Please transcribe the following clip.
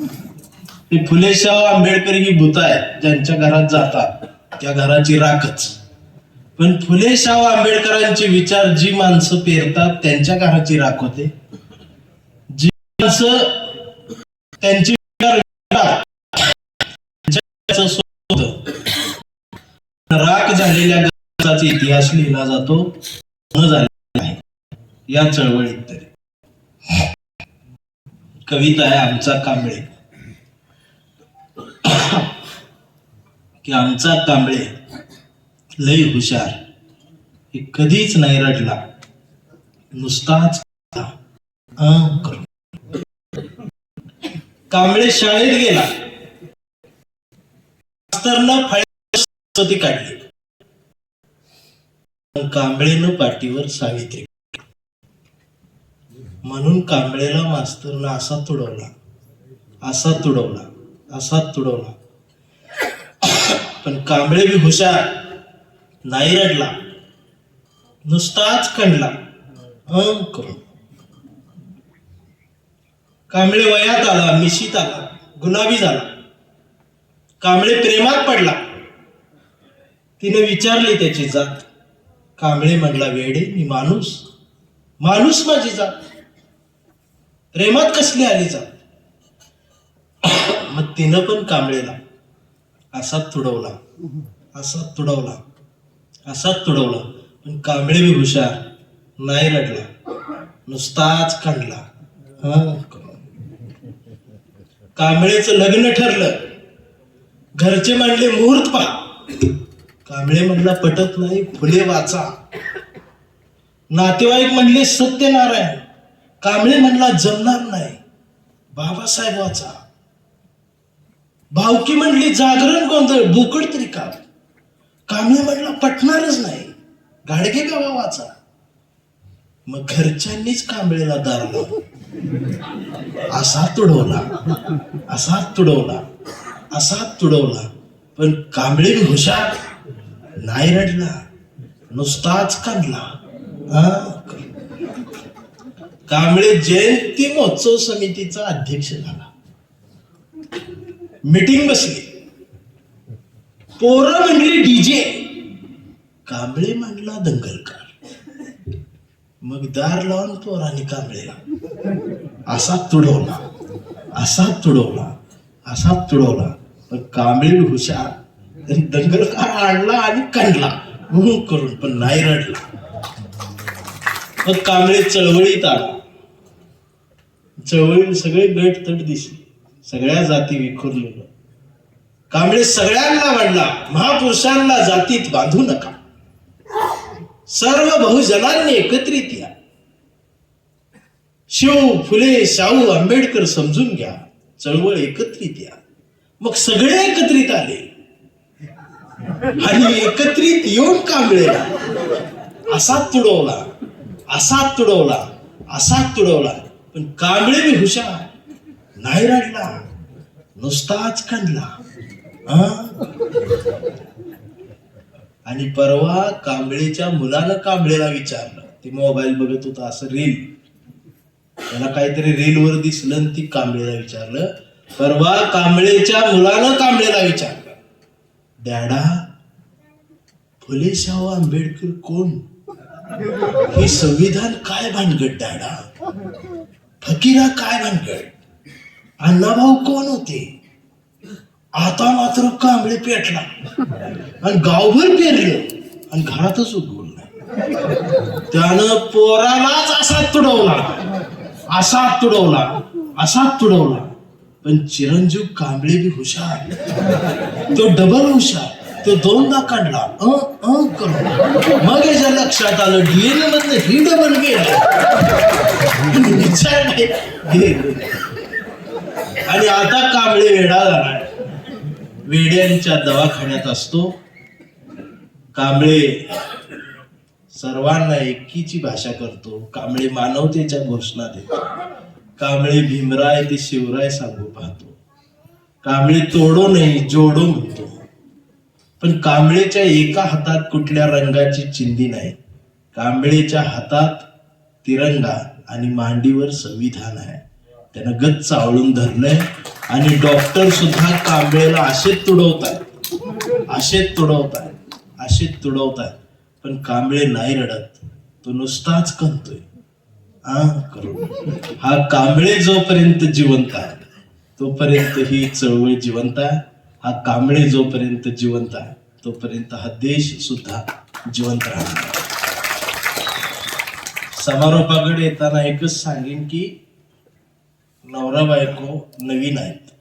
ते फुलेशाह आंबेडकर ही भूत आहेत ज्यांच्या घरात जातात. त्या घराची राखच. पण फुलेशाह आंबेडकरांचे विचार जी माणसं पेरतात त्यांच्या घराची राख होते. जी माणसं त्यांचे विचार राख झालेल्या घराचा इतिहास लिहिला जातो न झालेला आहे. या चळवळीत तरी. कविता आहे आमचा कांबळे. की आमचा कांबळे लय हुशार. हे कधीच नाही रडला. नुसताच कांबळे शाळेत गेला. मास्तरनं काढली. पण कांबळेनं पाठीवर सावित्री म्हणून कांबळेला मास्तरनं असा तुडवला. असा तुडवला. असा तुडवला. पण कांबळे बी हुशार. नाही रडला. नुसताच खंडला. करून. कांबळे वयात आला मिशीत आला गुलाबी झाला. कांबळे प्रेमात पडला. तिने विचारली त्याची जात. कांबळे म्हणला वेडे मी माणूस. माणूस माझी जात. प्रेमात कसली आली जात मग तिनं पण कांबळेला. असा तुडवला. असा तुडवला. असा तुडवला. पण कांबळे बी हुशार. नाही रडला. नुसताच काढला कांबळेच लग्न ठरलं. घरचे म्हणले मुहूर्त पा. कांबळे म्हणला पटत नाही फुले वाचा. नातेवाईक म्हणले सत्यनारायण. कांबळे म्हणला जमणार नाही. बाबासाहेब वाचा. भावकी म्हणली जागरण गोंधळ बोकड तरी काम कांबळे म्हणला पटणारच नाही. गाडगे गावा वाचा. मग घरच्यांनीच कांबळेला दारला असा तुडवला. असा तुडवला. असा तुडवला. पण कांबळे हुशार. नाही रडला. नुसताच काढला कांबळे जयंती महोत्सव समितीचा अध्यक्ष झाला. मीटिंग बसली. पोरं म्हणली डीजे कांबळे म्हणला दंगलकार. मग दार लावून पोराने कांबळेला असा तुडवला असा तुडवला असा तुडवला. पण कांबळे हुशार त्यांनी दंगलकार आणला आणि काढला म्हणून करून पण नाही रडला. मग कांबळे चळवळीत आला. चळवळीत सगळे गट तट दिसले. सगळ्या जाती विखुरलेलं कांबळे सगळ्यांना म्हणला महापुरुषांना जातीत बांधू नका. सर्व बहुजनांनी एकत्रित या. शिव फुले शाहू आंबेडकर समजून घ्या. चळवळ एकत्रित या. मग सगळे एकत्रित आले. आणि एकत्रित येऊन कांबळेला असा तुडवला. असा तुडवला असा तुडवला पण कांबळे मी हुशार. नाही रडला. नुसताच खणला आणि परवा कांबळेच्या मुलानं कांबळेला विचारलं. ते मोबाईल बघत होता असं रील त्याला काहीतरी रील वर दिसलं आणि ती कांबळेला विचारलं. परवा कांबळेच्या मुलानं कांबळेला विचारलं. डॅडा फुले शाहू आंबेडकर कोण? हे संविधान काय भानगड दाडा फकीरा काय भानगड? अण्णाभाऊ कोण होते? आता मात्र कांबळे पेटला. आणि गावभर पेरलं. आणि घरातच उगवलं त्यानं पोरालाच असा तुडवला. असा तुडवला. असा तुडवला. पण चिरंजीव कांबळे बी हुशार. तो डबल हुशार. तो दोनदा काढला. अ अ करून मग याच्या लक्षात आलं डीएनए मधलं ही डबल गेलं विचार नाही आणि आता कांबळे वेडा जाणार वेड्यांच्या दवाखान्यात असतो. कांबळे सर्वांना एकीची भाषा करतो. कांबळे मानवतेच्या घोषणा देतो. कांबळे भीमराय ते शिवराय सांगू पाहतो. कांबळे तोडो नाही जोडो म्हणतो. पण कांबळेच्या एका हातात कुठल्या रंगाची चिंदी नाही. कांबळेच्या हातात तिरंगा आणि मांडीवर संविधान आहे. त्यानं गच्च आवळून धरलंय आणि डॉक्टर सुद्धा कांबळेला आशेत तुडवतात आशेत तुडवतात आशेत तुडवतात पण कांबळे नाही रडत. तो नुसताच कनतोय हा हा कांबळे जोपर्यंत जिवंत आहे तोपर्यंत ही चळवळ जिवंत आहे. हा कांबळे जोपर्यंत जिवंत आहे तोपर्यंत हा देश सुद्धा जिवंत राहणार समारोपाकडे येताना एकच सांगेन की नवरा बायको नवीन आहेत.